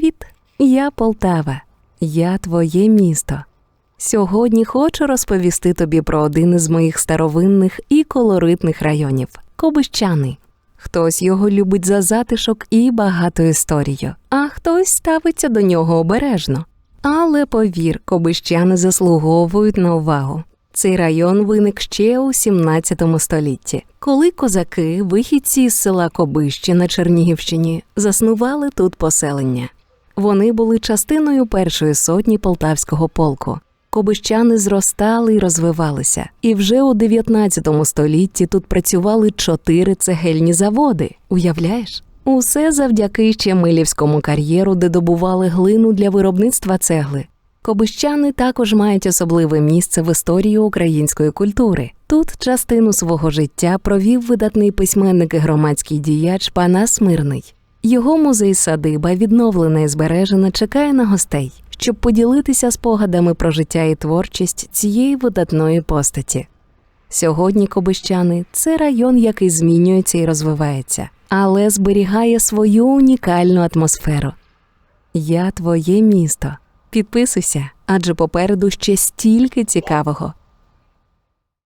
Привіт! Я Полтава. Я твоє місто. Сьогодні хочу розповісти тобі про один із моїх старовинних і колоритних районів Кобищани. Хтось його любить за затишок і багату історію, а хтось ставиться до нього обережно. Але повір, кобищани заслуговують на увагу. Цей район виник ще у 17 столітті, коли козаки, вихідці з села Кобище на Чернігівщині, заснували тут поселення. Вони були частиною першої сотні полтавського полку. Кобищани зростали і розвивалися, і вже у 19 столітті тут працювали чотири цегельні заводи. Уявляєш? Усе завдяки Щемилівському кар'єру, де добували глину для виробництва цегли. Кобищани також мають особливе місце в історії української культури. Тут частину свого життя провів видатний письменник і громадський діяч Панас Мирний. Його музей садиба, відновлена і збережена, чекає на гостей, щоб поділитися спогадами про життя і творчість цієї видатної постаті. Сьогодні Кобищани це район, який змінюється і розвивається, але зберігає свою унікальну атмосферу. Я твоє місто. Підписуйся, адже попереду ще стільки цікавого.